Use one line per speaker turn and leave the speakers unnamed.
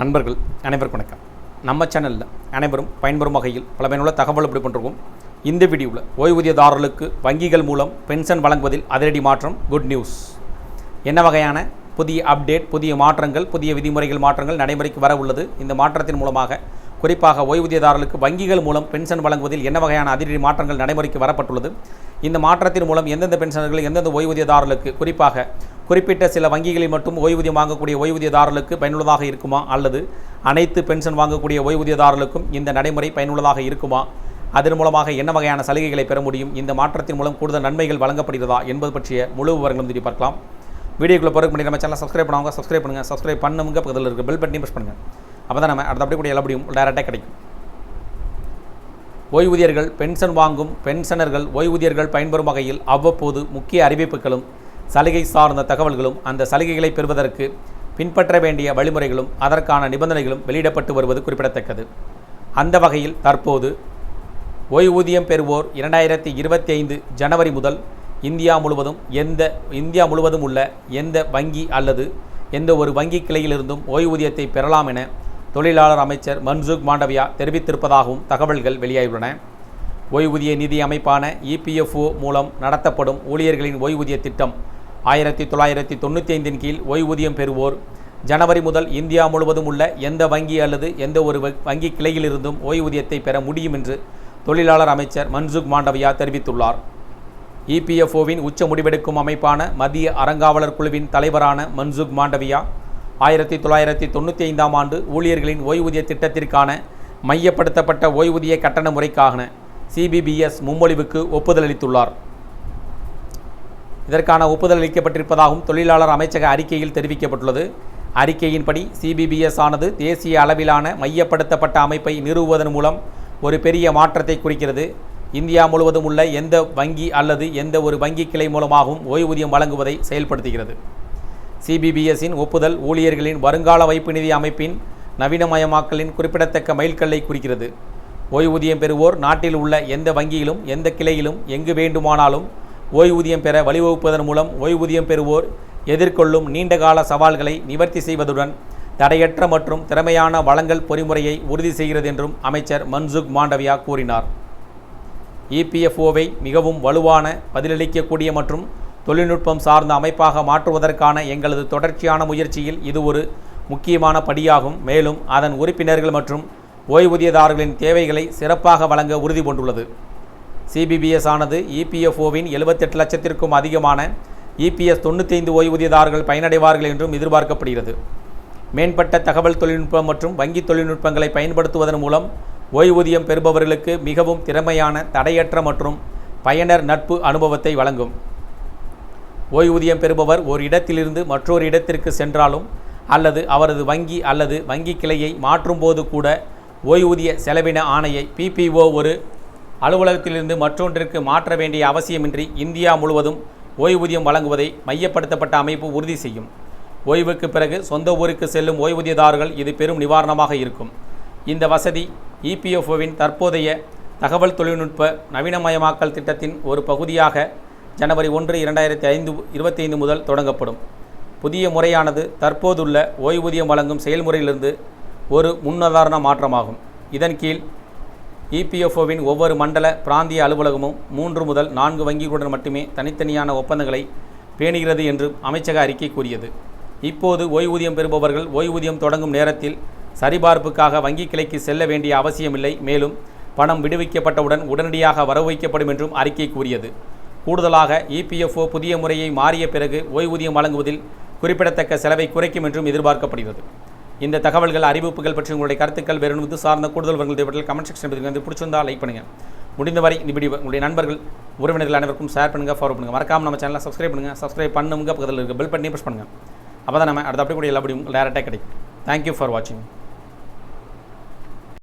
நண்பர்கள் அனைவருக்கும் வணக்கம். நம்ம சேனலில் அனைவரும் பயன்பெறும் வகையில் பல பயனுள்ள தகவல் இப்படி பண்ணிருக்கோம் இந்த வீடியோவில் ஓய்வூதியதாரர்களுக்கு வங்கிகள் மூலம் பென்ஷன் வழங்குவதில் அதிரடி மாற்றம் குட் நியூஸ் என்ன வகையான புதிய அப்டேட் புதிய மாற்றங்கள் புதிய விதிமுறைகள் மாற்றங்கள் நடைமுறைக்கு வர உள்ளது? இந்த மாற்றத்தின் மூலமாக குறிப்பாக ஓய்வூதியதாரர்களுக்கு வங்கிகள் மூலம் பென்ஷன் வழங்குவதில் என்ன வகையான அதிரடி மாற்றங்கள் நடைமுறைக்கு வரப்பட்டுள்ளது? இந்த மாற்றத்தின் மூலம் எந்தெந்த பென்ஷனர்கள் எந்தெந்த ஓய்வூதியதாரர்களுக்கு குறிப்பாக குறிப்பிட்ட சில வங்கிகளில் மட்டும் ஓய்வூதியம் வாங்கக்கூடிய ஓய்வூதியதாரர்களுக்கு பயனுள்ளதாக இருக்குமா? அல்லது அனைத்து பென்ஷன் வாங்கக்கூடிய ஓய்வூதியதாரர்களுக்கும் இந்த நடைமுறை பயனுள்ளதாக இருக்குமா? அதன் மூலமாக என்ன வகையான சலுகைகளை பெற முடியும்? இந்த மாற்றத்தின் மூலம் கூடுதல் நன்மைகள் வழங்கப்படுகிறதா என்பது பற்றிய முழு விவரங்களும் திரும்பி பார்க்கலாம். வீடியோக்குள்ளே பிறகு முன்னாடி நம்ம சேனல் சப்ஸ்கிரைப் பண்ணுவாங்க சப்ஸ்கிரைப் பண்ணுங்கள் சப்ஸ்கிரைப் பண்ணுங்க பக்கத்தில் இருக்க பெல் பட்டனையும் ப்ரெஸ் பண்ணுங்கள் அப்போ தான் நம்ம அடுத்த அப்படியே கூட எல்லாப்படியும் டேரெக்டாக கிடைக்கும். ஓய்வூதியர்கள் பென்ஷன் வாங்கும் பென்ஷனர்கள் ஓய்வூதியர்கள் பயன்பெறும் வகையில் அவ்வப்போது முக்கிய அறிவிப்புகளும் சலுகை சார்ந்த தகவல்களும் அந்த சலுகைகளை பெறுவதற்கு பின்பற்ற வேண்டிய வழிமுறைகளும் அதற்கான நிபந்தனைகளும் வெளியிடப்பட்டு வருவது குறிப்பிடத்தக்கது. அந்த வகையில் தற்போது ஓய்வூதியம் பெறுவோர் இரண்டாயிரத்தி இருபத்தி ஐந்து ஜனவரி முதல் இந்தியா முழுவதும் எந்த இந்தியா முழுவதும் உள்ள எந்த வங்கி அல்லது எந்த ஒரு வங்கி கிளையிலிருந்தும் ஓய்வூதியத்தை பெறலாம் என தொழிலாளர் அமைச்சர் மன்சுக் மாண்டவியா தெரிவித்திருப்பதாகவும் தகவல்கள் வெளியாகியுள்ளன. ஓய்வூதிய நிதி அமைப்பான இபிஎஃப்ஓ மூலம் நடத்தப்படும் ஊழியர்களின் ஓய்வூதிய திட்டம் ஆயிரத்தி தொள்ளாயிரத்தி தொண்ணூற்றி ஐந்தின் கீழ் ஓய்வூதியம் பெறுவோர். ஜனவரி முதல் இந்தியா முழுவதும் உள்ள எந்த வங்கி அல்லது எந்த ஒரு வங்கி கிளையிலிருந்தும் ஓய்வூதியத்தை பெற முடியும் என்று தொழிலாளர் அமைச்சர் மன்சுக் மாண்டவியா தெரிவித்துள்ளார். இபிஎஃப்ஓவின் உச்ச முடிவெடுக்கும் அமைப்பான மத்திய அறங்காவலர் குழுவின் தலைவரான மன்சுக் மாண்டவியா ஆயிரத்தி தொள்ளாயிரத்தி தொண்ணூற்றி ஐந்தாம் ஆண்டு ஊழியர்களின் ஓய்வூதிய திட்டத்திற்கான மையப்படுத்தப்பட்ட ஓய்வூதிய கட்டண முறைக்கான சிபிபிஎஸ் முன்மொழிவுக்கு ஒப்புதல் அளித்துள்ளார். இதற்கான ஒப்புதல் அளிக்கப்பட்டிருப்பதாகவும் தொழிலாளர் அமைச்சக அறிக்கையில் தெரிவிக்கப்பட்டுள்ளது. அறிக்கையின்படி சிபிபிஎஸ் ஆனது தேசிய அளவிலான மையப்படுத்தப்பட்ட அமைப்பை நிறுவுவதன் மூலம் ஒரு பெரிய மாற்றத்தை குறிக்கிறது. இந்தியா முழுவதும் உள்ள எந்த வங்கி அல்லது எந்த ஒரு வங்கி கிளை மூலமாகவும் ஓய்வூதியம் வழங்குவதை செயல்படுத்துகிறது. சிபிபிஎஸ்ஸின் ஒப்புதல் ஊழியர்களின் வருங்கால வைப்பு நிதி அமைப்பின் நவீனமயமாக்கலின் குறிப்பிடத்தக்க மைல்கல்லை குறிக்கிறது. ஓய்வூதியம் பெறுவோர் நாட்டில் உள்ள எந்த வங்கியிலும் எந்த கிளையிலும் எங்கு வேண்டுமானாலும் ஓய்வூதியம் பெற வழிவகுப்பதன் மூலம் ஓய்வூதியம் பெறுவோர் எதிர்கொள்ளும் நீண்டகால சவால்களை நிவர்த்தி செய்வதுடன் தடையற்ற மற்றும் திறமையான வழங்கல் பொறிமுறையை உறுதி செய்கிறது என்றும் அமைச்சர் மன்சுக் மாண்டவியா கூறினார். இபிஎஃப்ஓவை மிகவும் வலுவான பதிலளிக்கக்கூடிய மற்றும் தொழில்நுட்பம் சார்ந்த அமைப்பாக மாற்றுவதற்கான எங்களது தொடர்ச்சியான முயற்சியில் இது ஒரு முக்கியமான படியாகும். மேலும் அதன் உறுப்பினர்கள் மற்றும் ஓய்வூதியதாரர்களின் தேவைகளை சிறப்பாக வழங்க உறுதி கொண்டுள்ளது சிபிபிஎஸ் ஆனது இபிஎஃப்ஓவின் எழுபத்தெட்டு லட்சத்திற்கும் அதிகமான இபிஎஸ் தொண்ணூத்தைந்து ஓய்வூதியதாரர்கள் பயனடைவார்கள் என்றும் எதிர்பார்க்கப்படுகிறது. மேம்பட்ட தகவல் தொழில்நுட்பம் மற்றும் வங்கி தொழில்நுட்பங்களை பயன்படுத்துவதன் மூலம் ஓய்வூதியம் பெறுபவர்களுக்கு மிகவும் திறமையான தடையற்ற மற்றும் பயனர் நட்பு அனுபவத்தை வழங்கும். ஓய்வூதியம் பெறுபவர் ஒரு இடத்திலிருந்து மற்றொரு இடத்திற்கு சென்றாலும் அல்லது அவரது வங்கி அல்லது வங்கி கிளையை மாற்றும்போது கூட ஓய்வூதிய செலவின ஆணையை பிபிஓ ஒரு அலுவலகத்திலிருந்து மற்றொன்றிற்கு மாற்ற வேண்டிய அவசியமின்றி இந்தியா முழுவதும் ஓய்வூதியம் வழங்குவதை மையப்படுத்தப்பட்ட அமைப்பு உறுதி செய்யும். ஓய்வுக்கு பிறகு சொந்த ஊருக்கு செல்லும் ஓய்வூதியதாரர்கள் இது பெரும் நிவாரணமாக இருக்கும். இந்த வசதி இபிஎஃப்ஓவின் தற்போதைய தகவல் தொழில்நுட்ப நவீனமயமாக்கல் திட்டத்தின் ஒரு பகுதியாக ஜனவரி ஒன்று இரண்டாயிரத்தி ஐந்து இருபத்தைந்து முதல் தொடங்கப்படும். புதிய முறையானது தற்போதுள்ள ஓய்வூதியம் வழங்கும் செயல்முறையிலிருந்து ஒரு முன்னுதாரண மாற்றமாகும். இதன் கீழ் இபிஎஃப்ஓவின் ஒவ்வொரு மண்டல பிராந்திய அலுவலகமும் மூன்று முதல் நான்கு வங்கிகளுடன் மட்டுமே தனித்தனியான ஒப்பந்தங்களை பேணுகிறது என்று அமைச்சக அறிக்கை கூறியது. இப்போது ஓய்வூதியம் பெறுபவர்கள் ஓய்வூதியம் தொடங்கும் நேரத்தில் சரிபார்ப்புக்காக வங்கி கிளைக்கு செல்ல வேண்டிய அவசியமில்லை. மேலும் பணம் விடுவிக்கப்பட்டவுடன் உடனடியாக வரவு வைக்கப்படும் என்றும் அறிக்கை கூறியது. கூடுதலாக இபிஎஃப்ஓ புதிய முறையை மாறிய பிறகு ஓய்வூதியம் வழங்குவதில் குறிப்பிடத்தக்க செலவை குறைக்கும் என்றும் எதிர்பார்க்கப்படுகிறது. இந்த தகவல்கள் அறிவிப்புகள் பற்றி உங்களுடைய கருத்துக்கள் வேறு இது சார்ந்த கூடுதல் விவரங்கள் தேவைப்பட்டால் கமெண்ட் செக்ஷன் வந்து பிடிச்சிருந்தால் லைக் பண்ணுங்கள் முடிந்தவரை இந்த வீடியோ உங்களுடைய நண்பர்கள் உறவினர்கள் அனைவருக்கும் ஷேர் பண்ணுங்கள் ஃபாலோ பண்ணுங்கள் மறக்காமல் நம்ம சேனலை சப்ஸ்கிரைப் பண்ணுங்கள் சப்ஸ்கிரைப் பண்ணுங்க பக்கத்தில் இருக்க பெல் பட்டனே ப்ரெஸ் பண்ணுங்கள் அப்போ தான் நம்ம அடுத்த அப்படி கூட எல்லா டேரெக்டாக கிடைக்கும். தேங்க்யூ ஃபார் வாட்சிங்